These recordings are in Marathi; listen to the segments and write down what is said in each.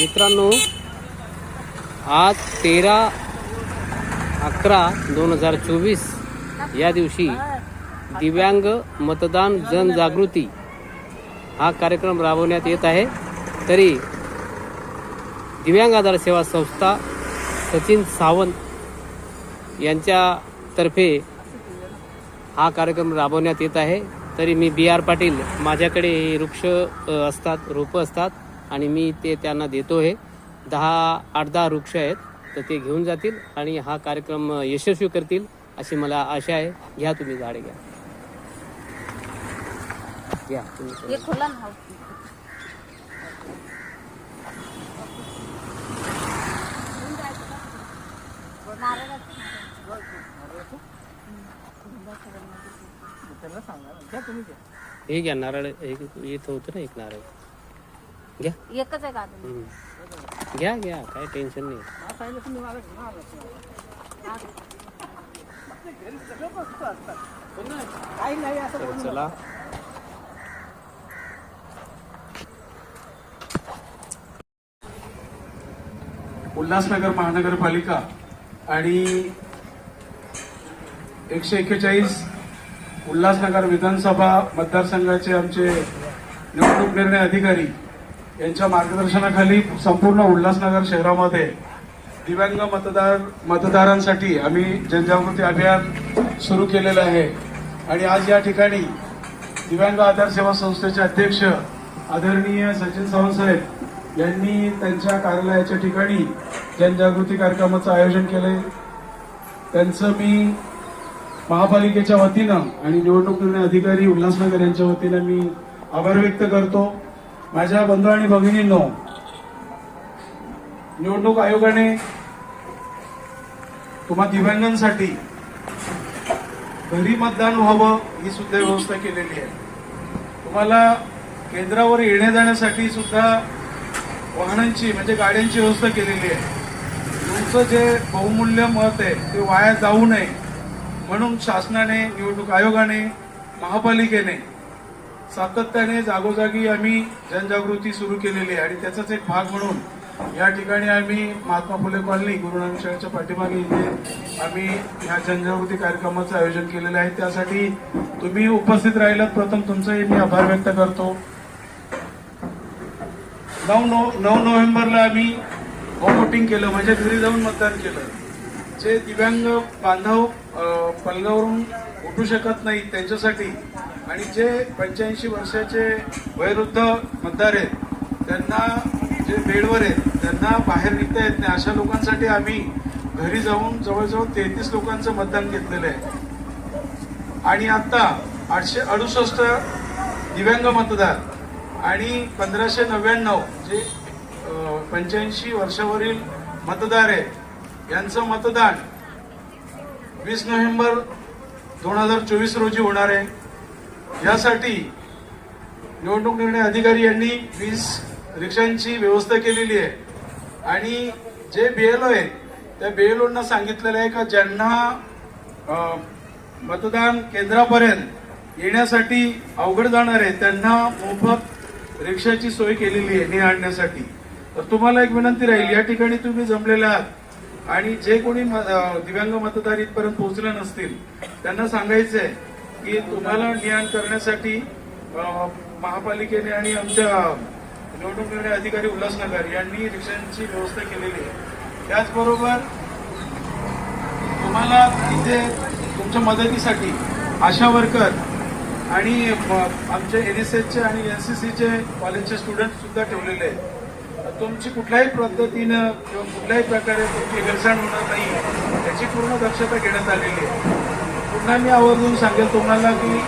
मित्रांनो आज तेरा अकरा दोन हजार चोवीस या दिवशी दिव्यांग मतदान जनजागृती हा कार्यक्रम राबवण्यात येत आहे. तरी दिव्यांग आधार सेवा संस्था सचिन सावंत यांच्यातर्फे हा कार्यक्रम राबवण्यात येत आहे. तरी मी बी आर पाटील माझ्याकडे हे वृक्ष असतात रोपं असतात. आणि मी ते त्यांना देतो आहे दहा आठ दहा वृक्ष आहेत तर ते घेऊन जातील आणि हा कार्यक्रम यशस्वी करतील अशी मला आशा आहे. घ्या तुम्ही झाडे घ्या. घ्या तुम्ही हे घ्या नारळ. एक इथं होतं ना एक नारळ. घ्या. एकच आहे का अजून. घ्या घ्या काय टेन्शन नाही. तर चला. उल्हासनगर महानगरपालिका आणि एकशे एक्केचाळीस उल्हासनगर विधानसभा मतदारसंघाचे आमचे निवडणूक निर्णय अधिकारी यांच्या मार्गदर्शनाखाली संपूर्ण उल्हासनगर शहरामध्ये दिव्यांग मतदार मतदारांसाठी आम्ही जनजागृती अभियान सुरू केलेलं आहे. आणि आज या ठिकाणी दिव्यांग आधार सेवा संस्थेचे अध्यक्ष आदरणीय सचिन सावंत साहेब यांनी त्यांच्या कार्यालयाच्या ठिकाणी जनजागृती कार्यक्रमाचं आयोजन केलंय. त्यांचं मी महापालिकेच्या वतीनं आणि निवडणूक निर्णय अधिकारी उल्हासनगर यांच्या वतीनं मी आभार व्यक्त करतो. माझ्या बंधू आणि भगिनींनो निवडणूक आयोगाने तुम्हा दिव्यांगांसाठी घरी मतदान व्हावं ही सुद्धा व्यवस्था केलेली आहे. तुम्हाला केंद्रावर येण्या जाण्यासाठी सुद्धा वाहनांची म्हणजे गाड्यांची व्यवस्था केलेली आहे. तुमचं जे बहुमूल्य मत आहे ते वाया जाऊ नये. म्हणून शासनाने निवडणूक आयोगाने महापालिकेने सातत्याने जागोजागी आम्ही जनजागृती सुरू केलेली आहे आणि त्याचाच एक भाग म्हणून या ठिकाणी आम्ही महात्मा फुले कॉलनी गुरुनानक शाळेच्या पाठीमागे इथे आम्ही या जनजागृती कार्यक्रमाचं आयोजन केलेलं आहे. त्यासाठी तुम्ही उपस्थित राहिलात. प्रथम तुमचंही मी आभार व्यक्त करतो. नऊ नऊ नऊ नोव्हेंबरला आम्ही वोटिंग केलं म्हणजे घरी जाऊन मतदान केलं. जे दिव्यांग बांधव पलगावरून उठू शकत नाहीत त्यांच्यासाठी आणि जे पंच्याऐंशी वर्षाचे वयोवृद्ध मतदार आहेत त्यांना जे बेडवर आहेत त्यांना बाहेर निघता येत नाही. अशा लोकांसाठी आम्ही घरी जाऊन जवळजवळ तेहतीस लोकांचं मतदान घेतलेलं आहे. आणि आता आठशे अडुसष्ट दिव्यांग मतदार आणि पंधराशे नव्याण्णव जे पंच्याऐंशी वर्षावरील मतदार आहेत यांचं मतदान वीस नोव्हेंबर दोन हजार चोवीस रोजी होणार आहे. यासाठी निवडणूक निर्णय अधिकारी यांनी वीस रिक्षांची व्यवस्था केलेली आहे. आणि जे बीएलओ आहेत त्या बीएलओना सांगितलेलं आहे का ज्यांना मतदान केंद्रापर्यंत येण्यासाठी अवघड जाणार आहे त्यांना मोफत रिक्षाची सोय केलेली आहे ने आणण्यासाठी. तर तुम्हाला एक विनंती राहील या ठिकाणी तुम्ही जमलेला आहात आणि जे कोणी म- दिव्यांग मतदार इथपर्यंत पोहोचले नसतील त्यांना सांगायचं आहे की तुम्हाला ज्ञान करण्यासाठी महापालिकेने आणि आमच्या निवडणूक निर्णय अधिकारी उल्हासनगर यांनी रिक्षांची व्यवस्था केलेली आहे. त्याचबरोबर तुम्हाला इथे तुमच्या मदतीसाठी आशा वर्कर आणि म- आमचे एन एस एसचे आणि एन सी सीचे कॉलेजचे स्टुडंट सुद्धा ठेवलेले आहेत. तुमची कुठल्याही पद्धतीनं किंवा कुठल्याही प्रकारे तुमची हेळसांड होणार नाही याची पूर्ण दक्षता घेण्यात आलेली आहे. पुन्हा मी आवर्जून सांगेल तुम्हाला की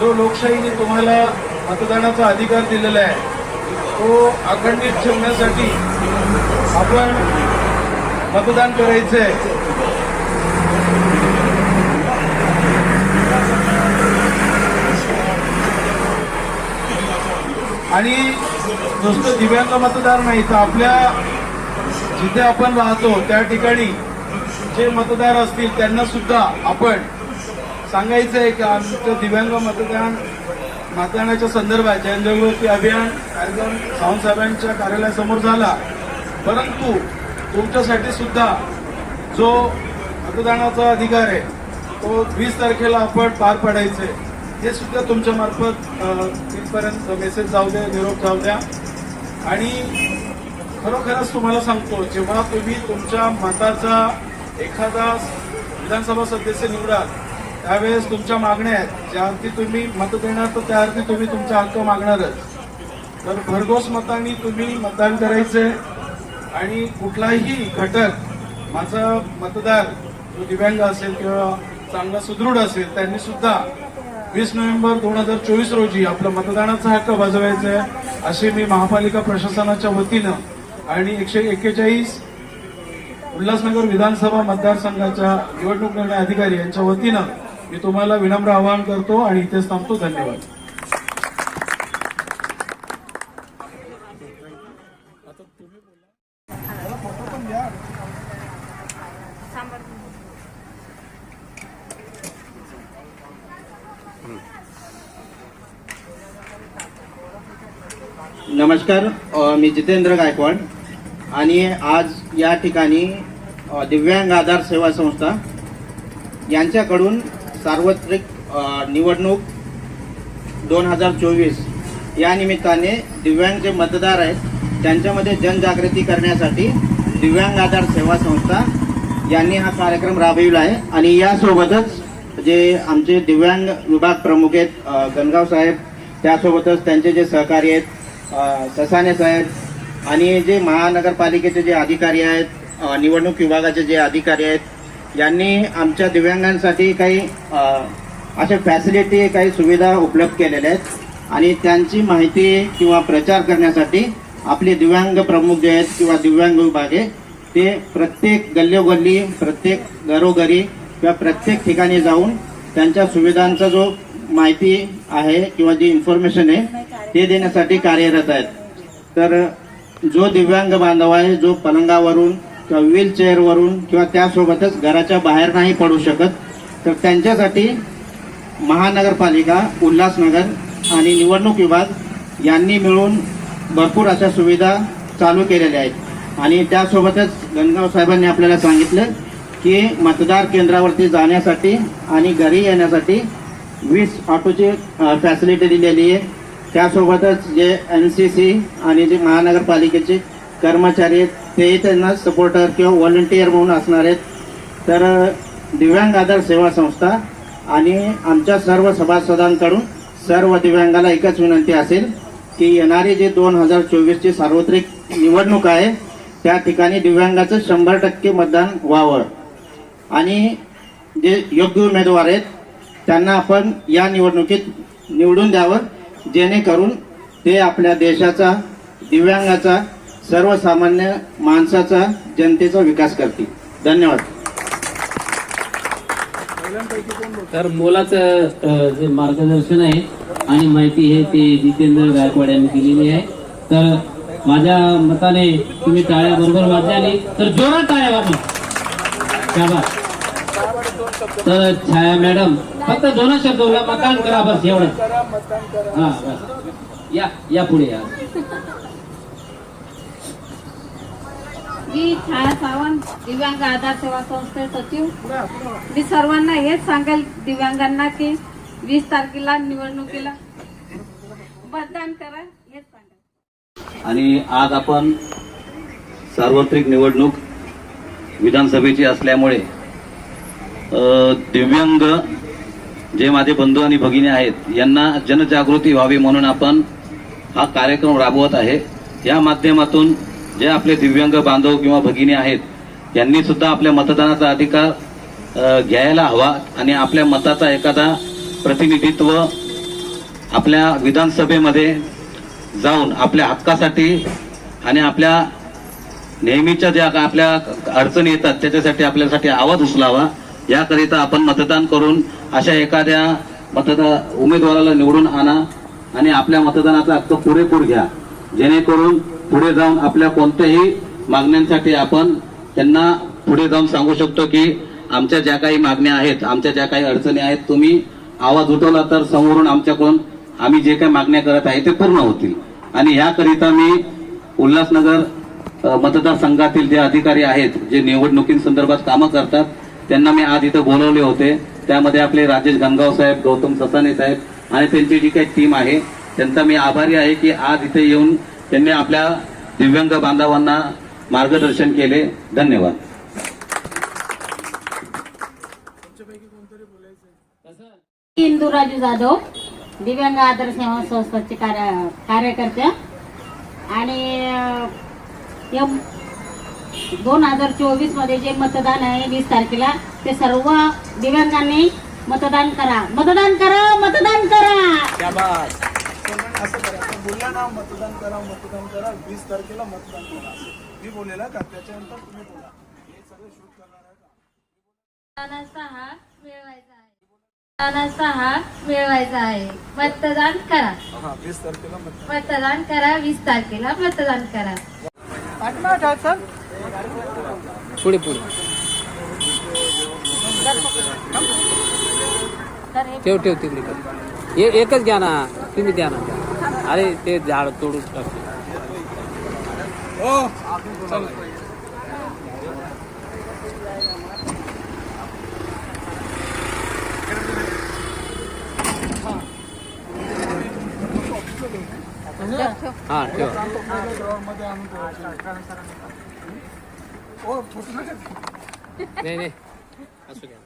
जो लोकशाहीने तुम्हाला मतदानाचा अधिकार दिलेला आहे तो अखंडित ठेवण्यासाठी आपण मतदान करायचं आहे. आणि नुसतं दिव्यांग मतदार नाही तर आपल्या जिथे आपण राहतो त्या ठिकाणी जे मतदार असतील त्यांना सुद्धा आपण सांगायचं आहे की आमचं दिव्यांग मतदान मतदानाच्या संदर्भात जनजागृती अभियान कार्यक्रम सावंतसाहेबांच्या कार्यालयासमोर झाला. परंतु तुमच्यासाठी सुद्धा जो मतदानाचा अधिकार आहे तो वीस तारखेला आपण पार पाडायचे हे सुद्धा तुमच्यामार्फत तिथपर्यंत मेसेज जाऊ द्या निरोप जाऊ द्या. आणि खरोखरच तुम्हाला सांगतो जेव्हा तुम्ही तुमच्या मताचा एखादा विधानसभा सदस्य निवडाल त्यावेळेस तुमच्या मागण्या आहेत. ज्या अर्थी तुम्ही मत देणार तर त्या अर्थी तुम्ही तुमचा हक्क मागणारच. तर भरघोस मतांनी तुम्ही मतदान करायचंय आणि कुठलाही घटक माझा मतदार जो दिव्यांग असेल किंवा चांगला सुदृढ असेल त्यांनी सुद्धा वीस नोव्हेंबर दोन हजार चोवीस रोजी आपला मतदानाचा हक्क बजावायचा आहे असे मी महापालिका प्रशासनाच्या वतीनं आणि एकशे एक्केचाळीस उल्हासनगर विधानसभा मतदारसंघाच्या निवडणूक निर्णय अधिकारी यांच्या वतीनं मी तुम्हाला विनम्र आवाहन करतो आणि इथेच थांबतो. धन्यवाद. नमस्कार मी जितेंद्र गायकवाड आणि आज या ठिकाणी दिव्यांग आधार सेवा संस्था यांच्याकडून सार्वत्रिक निवडणूक दोन हजार चोवीस या निमित्ताने दिव्यांग जे मतदार आहेत. त्यांच्यामध्ये जनजागृती करण्यासाठी दिव्यांग आधार सेवा संस्था यांनी हा कार्यक्रम राबविला आहे. आणि यासोबतच जे आमचे दिव्यांग विभाग प्रमुख आहेत गणगाव साहेब त्यासोबतच त्यांचे जे सहकारी आहेत ससाने साहेब आणि जे महानगरपालिकेचे जे अधिकारी आहेत निवडणूक विभागाचे जे अधिकारी आहेत यांनी आमच्या दिव्यांगांसाठी काही अशा फॅसिलिटी काही सुविधा उपलब्ध केलेल्या आहेत. आणि त्यांची माहिती किंवा प्रचार करण्यासाठी आपले दिव्यांग प्रमुख जे आहेत किंवा दिव्यांग विभाग आहे ते प्रत्येक गल्लोगल्ली प्रत्येक घरोघरी किंवा प्रत्येक ठिकाणी जाऊन त्यांच्या सुविधांचा जो माहिती आहे किंवा जी इन्फॉर्मेशन आहे ते देण्यासाठी कार्यरत आहेत. तर जो दिव्यांग बांधव आहे जो पलंगावरून किंवा व्हील चेअरवरून किंवा त्यासोबतच घराच्या बाहेर नाही पडू शकत तर त्यांच्यासाठी महानगरपालिका उल्हासनगर आणि निवडणूक विभाग यांनी मिळून भरपूर अशा सुविधा चालू केलेल्या आहेत. आणि त्यासोबतच गणगाव साहेबांनी आपल्याला सांगितलं की मतदार केंद्रावरती जाण्यासाठी आणि घरी येण्यासाठी वीस ऑटोची फॅसिलिटी दिलेली आहे. त्यासोबतच जे एन सी सी आणि जे महानगरपालिकेचे कर्मचारी आहेत तेही त्यांना सपोर्टर किंवा व्हॉलंटियर म्हणून असणार आहेत. तर दिव्यांग आधार सेवा संस्था आणि आमच्या सर्व सभासदांकडून सर्व दिव्यांगाला एकच विनंती असेल की येणारी जे दोन हजार चोवीसची सार्वत्रिक निवडणूक आहे त्या ठिकाणी दिव्यांगाचं शंभर टक्के मतदान व्हावं. आणि जे योग्य उमेदवार आहेत त्यांना आपण या निवडणुकीत निवडून द्यावं जेणेकरून ते आपल्या देशाचा दिव्यांगाचा सर्वसामान्य माणसाचा जनतेचा विकास करतील. धन्यवाद. तर मोलाचं जे मार्गदर्शन आहे आणि माहिती आहे ते जितेंद्र गायकवाड यांनी दिलेली आहे. तर माझ्या मताने तुम्ही टाळ्या बरोबर वाजल्याने तर जोरात टाळ्या वाजवा. तर छाया मॅडम फक्त दोन शब्द मतदान करा बस एवढं हा बस. या या पुढे या. मी छाया सावंत दिव्यांग आधार सेवा संस्थे सचिव. मी सर्वांना हेच सांगेल दिव्यांगांना की वीस तारखेला निवडणुकीला मतदान करा हेच सांगेल. आणि आज आपण सार्वत्रिक निवडणूक विधानसभेची असल्यामुळे दिव्यांग जे माझे बंधू आणि भगिनी आहेत यांना जनजागृती व्हावी म्हणून आपण हा कार्यक्रम राबवत आहे. या माध्यमातून जे आपले दिव्यांग बांधव किंवा भगिनी आहेत यांनी सुद्धा आपल्या मतदानाचा अधिकार घ्यायला हवा आणि आपल्या मताचा एखादा प्रतिनिधित्व आपल्या विधानसभेमध्ये जाऊन आपल्या हक्कासाठी आणि आपल्या नेहमीच्या ज्या का- आपल्या अडचणी येतात त्याच्यासाठी आपल्यासाठी आवाज उचलावा. याकरिता आपण मतदान करून अशा एखाद्या मतदा उमेदवाराला निवडून आणा आणि आपल्या मतदानाचा हक्क पुरेपूर घ्या. जेणेकरून पुढे जाऊन आपल्या कोणत्याही मागण्यांसाठी आपण त्यांना पुढे जाऊन सांगू शकतो की आमच्या ज्या काही मागण्या आहेत आमच्या ज्या काही अडचणी आहेत तुम्ही आवाज उठवला तर समोरून आमच्याकडून आम्ही जे काही मागण्या करत आहे ते पूर्ण होतील. आणि ह्याकरिता मी उल्हासनगर मतदारसंघातील जे अधिकारी आहेत जे निवडणुकींसंदर्भात कामं करतात त्यांना मी आज इथं बोलवले होते. त्यामध्ये आपले राजेश गणगाव साहेब गौतम ससाने साहेब आणि त्यांची जी काही टीम आहे त्यांचा मी आभारी आहे की आज इथे येऊन त्यांनी आपल्या दिव्यांग बांधवांना मार्गदर्शन केले. धन्यवाद. इंदुराजू जाधव दिव्यांग आदर सेवा संस्थेचे कार्य कार्यकर्ते आणि दोन हजार चोवीसमध्ये जे मतदान आहे वीस तारखेला ते सर्व दिव्यांगांनी मतदान करा. मतदान करा मतदान करा. बोलला ना मतदान करा मतदान करा वीस तारखेला मतदान करा. मी बोललेला का? त्याच्यानंतर तुम्ही बोला. हे सगळं शूट करणार आहे का? मिळवायचा आहे. मतदानाचा हक मिळवायचा आहे. मतदान करा. वीस तारखेला मतदान. मतदान करा वीस तारखेला मतदान करा. पुढे पुढे. ठेव ठेव तिकडे एकच घ्या ना. तुम्ही द्या ना. अरे ते झाड तोडून टाकतो. हो ठेव? नाही नाही. असू द्या.